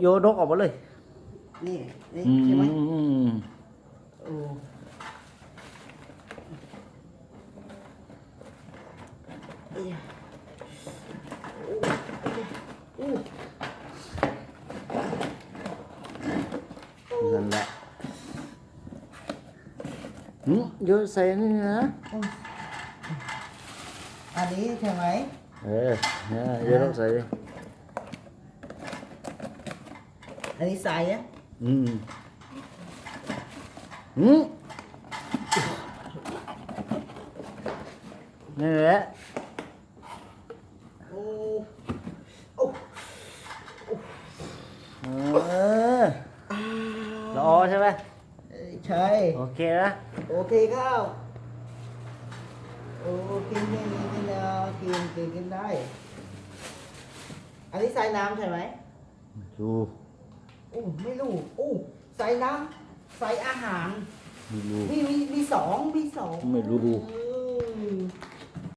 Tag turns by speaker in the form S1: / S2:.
S1: โยนกออกมาเลย
S2: นี่นี่
S1: อื
S2: ใช่ไหม
S1: ม
S2: โอ้เอ้ยโอ้โอ้
S1: นั่นแหละหืมโยนใส่นี่นะ
S2: อันนี้ใช่ไหม
S1: เออเนี่ยโยนลงใส่ดิ
S2: อันนี้ใส่อะ
S1: อืมหืมนี่แหละ
S2: โอ้โอ้
S1: เออละออใช่ไหม
S2: เอ้ยใช่
S1: โอเคนะ
S2: โอเคครับโอ้กินกินกินกินเอากินกินกินได้ อันนี้ใส่น้ำใช่ไหม
S1: ดู
S2: โอ้ไม่รู้โอ้ใส่น้ำใส่อาหาร
S1: ไม่รู้
S2: มีมีมีสองมีสอง
S1: ไม่รู้
S2: อืม